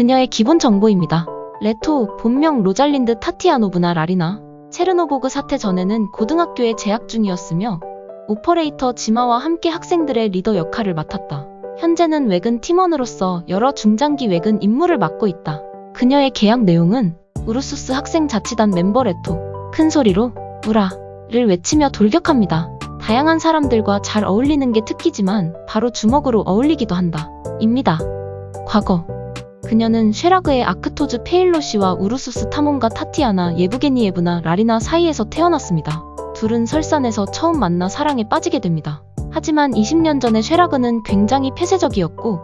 그녀의 기본 정보입니다. 레토, 본명 로잘린드 타티아노브나 라리나, 체르노보그 사태 전에는 고등학교에 재학 중이었으며 오퍼레이터 지마와 함께 학생들의 리더 역할을 맡았다. 현재는 외근 팀원으로서 여러 중장기 외근 임무를 맡고 있다. 그녀의 계약 내용은 우르수스 학생 자치단 멤버 레토, 큰 소리로 우라를 외치며 돌격합니다. 다양한 사람들과 잘 어울리는 게 특기지만 바로 주먹으로 어울리기도 한다. 입니다. 과거. 그녀는 쉐라그의 아크토즈 페일로시와 우르수스 타몬과 타티아나 예부게니에브나 라리나 사이에서 태어났습니다. 둘은 설산에서 처음 만나 사랑에 빠지게 됩니다. 하지만 20년 전에 쉐라그는 굉장히 폐쇄적이었고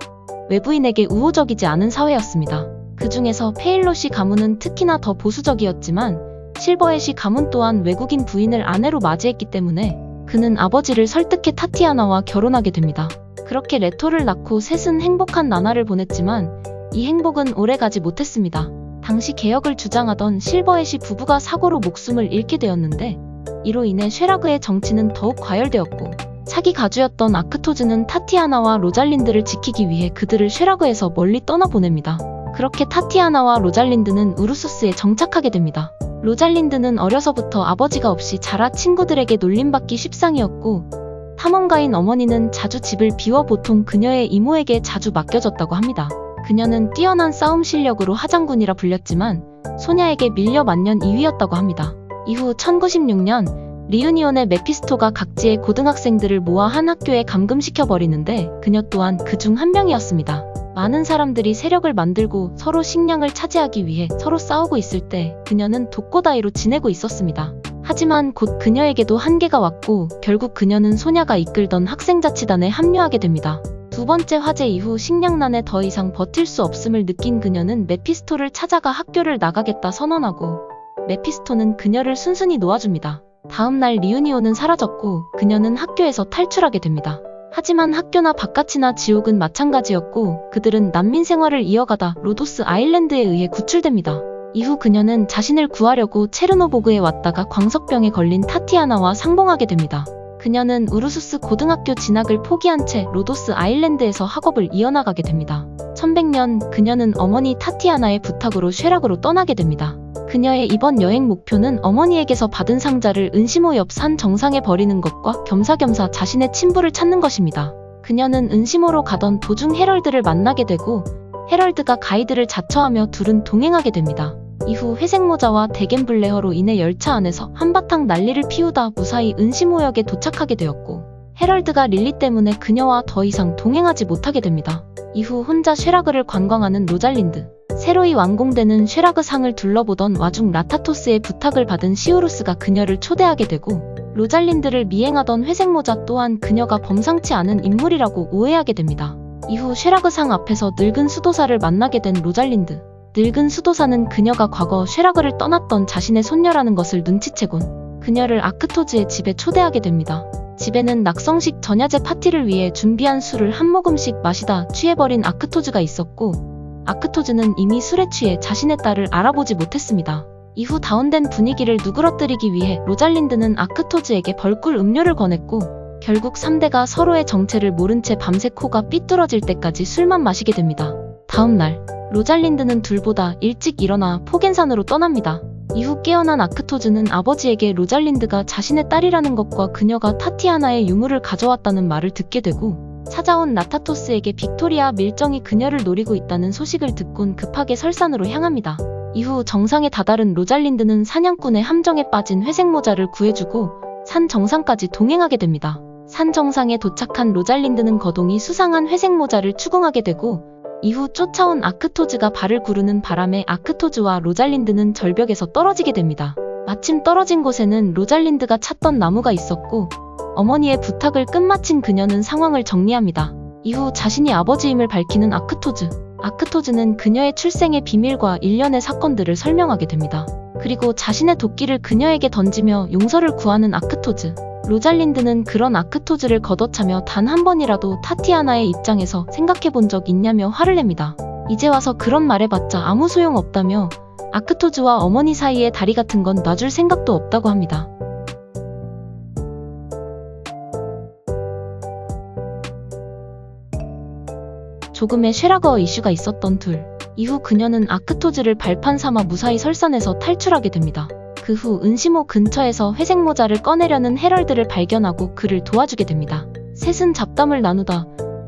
외부인에게 우호적이지 않은 사회였습니다. 그 중에서 페일로시 가문은 특히나 더 보수적이었지만 실버애시 가문 또한 외국인 부인을 아내로 맞이했기 때문에 그는 아버지를 설득해 타티아나와 결혼하게 됩니다. 그렇게 레토를 낳고 셋은 행복한 나날을 보냈지만 이 행복은 오래가지 못했습니다. 당시 개혁을 주장하던 실버애시 부부가 사고로 목숨을 잃게 되었는데 이로 인해 쉐라그의 정치는 더욱 과열되었고 차기 가주였던 아크토즈는 타티아나와 로잘린드를 지키기 위해 그들을 쉐라그에서 멀리 떠나보냅니다. 그렇게 타티아나와 로잘린드는 우르수스에 정착하게 됩니다. 로잘린드는 어려서부터 아버지가 없이 자라 친구들에게 놀림받기 십상이었고 탐험가인 어머니는 자주 집을 비워 보통 그녀의 이모에게 자주 맡겨졌다고 합니다. 그녀는 뛰어난 싸움 실력으로 하장군이라 불렸지만 소냐에게 밀려 만년 2위였다고 합니다. 이후 1096년 리유니온의 메피스토가 각지의 고등학생들을 모아 한 학교에 감금시켜 버리는데 그녀 또한 그 중 한 명이었습니다. 많은 사람들이 세력을 만들고 서로 식량을 차지하기 위해 서로 싸우고 있을 때 그녀는 독고다이로 지내고 있었습니다. 하지만 곧 그녀에게도 한계가 왔고 결국 그녀는 소냐가 이끌던 학생자치단에 합류하게 됩니다. 두 번째 화재 이후 식량난에 더 이상 버틸 수 없음을 느낀 그녀는 메피스토를 찾아가 학교를 나가겠다 선언하고 메피스토는 그녀를 순순히 놓아줍니다. 다음날 리우니온은 사라졌고 그녀는 학교에서 탈출하게 됩니다. 하지만 학교나 바깥이나 지옥은 마찬가지였고 그들은 난민 생활을 이어가다 로도스 아일랜드에 의해 구출됩니다. 이후 그녀는 자신을 구하려고 체르노보그에 왔다가 광석병에 걸린 타티아나와 상봉하게 됩니다. 그녀는 우르수스 고등학교 진학을 포기한 채 로도스 아일랜드에서 학업을 이어나가게 됩니다. 1100년 그녀는 어머니 타티아나의 부탁으로 쉐락으로 떠나게 됩니다. 그녀의 이번 여행 목표는 어머니에게서 받은 상자를 은시모 옆 산 정상에 버리는 것과 겸사겸사 자신의 친부를 찾는 것입니다. 그녀는 은시모로 가던 도중 헤럴드를 만나게 되고 헤럴드가 가이드를 자처하며 둘은 동행하게 됩니다. 이후 회색 모자와 데겐블레어로 인해 열차 안에서 한바탕 난리를 피우다 무사히 은시모역에 도착하게 되었고 헤럴드가 릴리 때문에 그녀와 더 이상 동행하지 못하게 됩니다. 이후 혼자 쉐라그를 관광하는 로잘린드. 새로이 완공되는 쉐라그 상을 둘러보던 와중 라타토스의 부탁을 받은 시오루스가 그녀를 초대하게 되고 로잘린드를 미행하던 회색 모자 또한 그녀가 범상치 않은 인물이라고 오해하게 됩니다. 이후 쉐라그 상 앞에서 늙은 수도사를 만나게 된 로잘린드. 늙은 수도사는 그녀가 과거 쉐라그를 떠났던 자신의 손녀라는 것을 눈치채곤 그녀를 아크토즈의 집에 초대하게 됩니다. 집에는 낙성식 전야제 파티를 위해 준비한 술을 한 모금씩 마시다 취해버린 아크토즈가 있었고 아크토즈는 이미 술에 취해 자신의 딸을 알아보지 못했습니다. 이후 다운된 분위기를 누그러뜨리기 위해 로잘린드는 아크토즈에게 벌꿀 음료를 권했고 결국 3대가 서로의 정체를 모른 채 밤새 코가 삐뚤어질 때까지 술만 마시게 됩니다. 다음 날 로잘린드는 둘보다 일찍 일어나 포겐산으로 떠납니다. 이후 깨어난 아크토즈는 아버지에게 로잘린드가 자신의 딸이라는 것과 그녀가 타티아나의 유물을 가져왔다는 말을 듣게 되고 찾아온 나타토스에게 빅토리아 밀정이 그녀를 노리고 있다는 소식을 듣곤 급하게 설산으로 향합니다. 이후 정상에 다다른 로잘린드는 사냥꾼의 함정에 빠진 회색 모자를 구해주고 산 정상까지 동행하게 됩니다. 산 정상에 도착한 로잘린드는 거동이 수상한 회색 모자를 추궁하게 되고 이후 쫓아온 아크토즈가 발을 구르는 바람에 아크토즈와 로잘린드는 절벽에서 떨어지게 됩니다. 마침 떨어진 곳에는 로잘린드가 찾던 나무가 있었고 어머니의 부탁을 끝마친 그녀는 상황을 정리합니다. 이후 자신이 아버지임을 밝히는 아크토즈. 아크토즈는 그녀의 출생의 비밀과 일련의 사건들을 설명하게 됩니다. 그리고 자신의 도끼를 그녀에게 던지며 용서를 구하는 아크토즈. 로잘린드는 그런 아크토즈를 걷어차며 단 한 번이라도 타티아나의 입장에서 생각해 본 적 있냐며 화를 냅니다. 이제 와서 그런 말해봤자 아무 소용 없다며 아크토즈와 어머니 사이의 다리 같은 건 놔줄 생각도 없다고 합니다. 조금의 쉐라거 이슈가 있었던 둘. 이후 그녀는 아크토즈를 발판 삼아 무사히 설산에서 탈출하게 됩니다. 그 후 은시모 근처에서 회색 모자를 꺼내려는 헤럴드를 발견하고 그를 도와주게 됩니다. 셋은 잡담을 나누다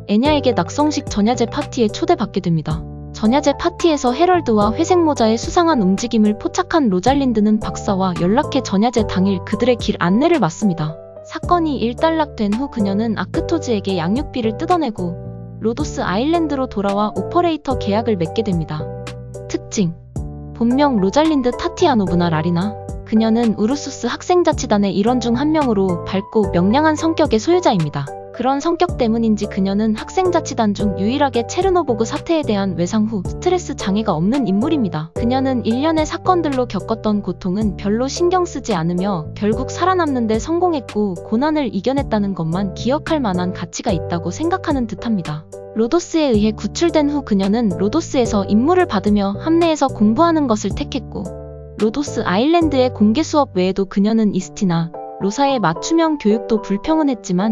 애냐에게 낙성식 전야제 파티에 초대받게 됩니다. 전야제 파티에서 헤럴드와 회색 모자의 수상한 움직임을 포착한 로잘린드는 박사와 연락해 전야제 당일 그들의 길 안내를 맡습니다. 사건이 일단락된 후 그녀는 아크토즈에게 양육비를 뜯어내고 로도스 아일랜드로 돌아와 오퍼레이터 계약을 맺게 됩니다. 특징 본명 로잘린드 타티아노브나 라리나 그녀는 우르수스 학생자치단의 일원 중 한 명으로 밝고 명량한 성격의 소유자입니다. 그런 성격 때문인지 그녀는 학생자치단 중 유일하게 체르노보그 사태에 대한 외상 후 스트레스 장애가 없는 인물입니다. 그녀는 일련의 사건들로 겪었던 고통은 별로 신경 쓰지 않으며 결국 살아남는데 성공했고 고난을 이겨냈다는 것만 기억할 만한 가치가 있다고 생각하는 듯합니다. 로도스에 의해 구출된 후 그녀는 로도스에서 임무를 받으며 함내에서 공부하는 것을 택했고 로도스 아일랜드의 공개 수업 외에도 그녀는 이스티나 로사의 맞춤형 교육도 불평은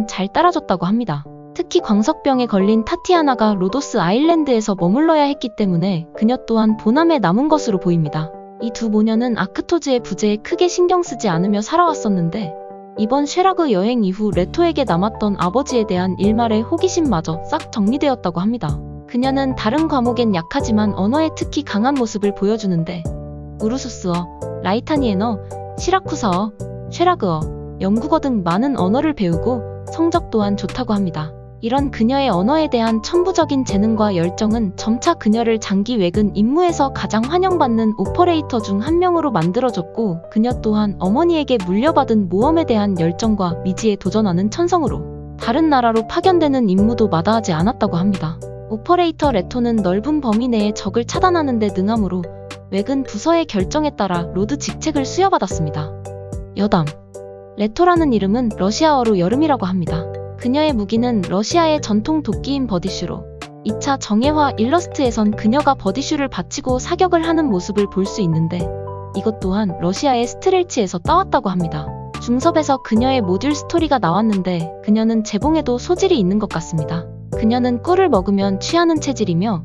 잘 따라줬다고 합니다. 특히 광석병에 걸린 타티아나가 로도스 아일랜드에서 머물러야 했기 때문에 그녀 또한 보남에 남은 것으로 보입니다. 이 두 모녀는 아크토즈의 부재에 크게 신경 쓰지 않으며 살아왔었는데 이번 쉐라그 여행 이후 레토에게 남았던 아버지에 대한 일말의 호기심마저 싹 정리되었다고 합니다. 그녀는 다른 과목엔 약하지만 언어에 특히 강한 모습을 보여주는데 우르수스어, 라이타니에너, 시라쿠사어, 쉐라그어, 영국어 등 많은 언어를 배우고 성적 또한 좋다고 합니다. 이런 그녀의 언어에 대한 천부적인 재능과 열정은 점차 그녀를 장기 외근 임무에서 가장 환영받는 오퍼레이터 중 한 명으로 만들어줬고 그녀 또한 어머니에게 물려받은 모험에 대한 열정과 미지에 도전하는 천성으로 다른 나라로 파견되는 임무도 마다하지 않았다고 합니다. 오퍼레이터 레토는 넓은 범위 내에 적을 차단하는 데 능함으로 외근 부서의 결정에 따라 로드 직책을 수여받았습니다. 여담 레토라는 이름은 러시아어로 여름이라고 합니다. 그녀의 무기는 러시아의 전통 도끼인 버디슈로 2차 정예화 일러스트에선 그녀가 버디슈를 받치고 사격을 하는 모습을 볼 수 있는데 이것 또한 러시아의 스트렐치에서 따왔다고 합니다. 중섭에서 그녀의 모듈 스토리가 나왔는데 그녀는 재봉에도 소질이 있는 것 같습니다. 그녀는 꿀을 먹으면 취하는 체질이며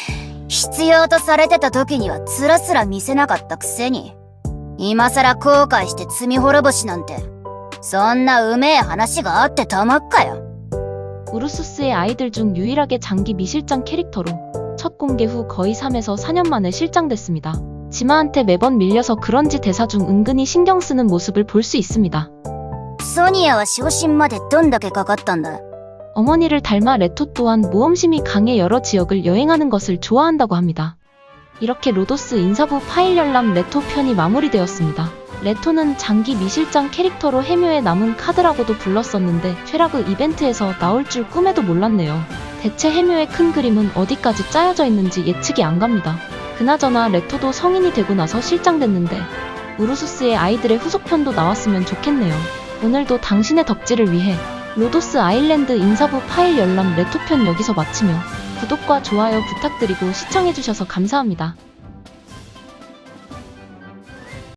ふっ必要とされてた時にはつらすら見せなかったくせに、今さら後悔して罪滅ぼしなんて、そんなうめえ話があってたまっかよ。 우르수스의 아이들 중 유일하게 장기 미실장 캐릭터로 첫 공개 후 거의 3에서 4년 만에 실장됐습니다. 지마한테 매번 밀려서 그런지 대사 중 은근히 신경 쓰는 모습을 볼 수 있습니다. ソニアは昇進までどんだけかかったんだ 어머니를 닮아 레토 또한 모험심이 강해 여러 지역을 여행하는 것을 좋아한다고 합니다. 이렇게 로도스 인사부 파일 열람 레토 편이 마무리되었습니다. 레토는 장기 미실장 캐릭터로 해묘에 남은 카드라고도 불렀었는데 쉐라그 이벤트에서 나올 줄 꿈에도 몰랐네요. 대체 해묘의 큰 그림은 어디까지 짜여져 있는지 예측이 안 갑니다. 그나저나 레토도 성인이 되고 나서 실장됐는데 우르수스의 아이들의 후속편도 나왔으면 좋겠네요. 오늘도 당신의 덕질을 위해 로도스 아일랜드 인사부 파일 열람 레토편 여기서 마치며 구독과 좋아요 부탁드리고 시청해주셔서 감사합니다.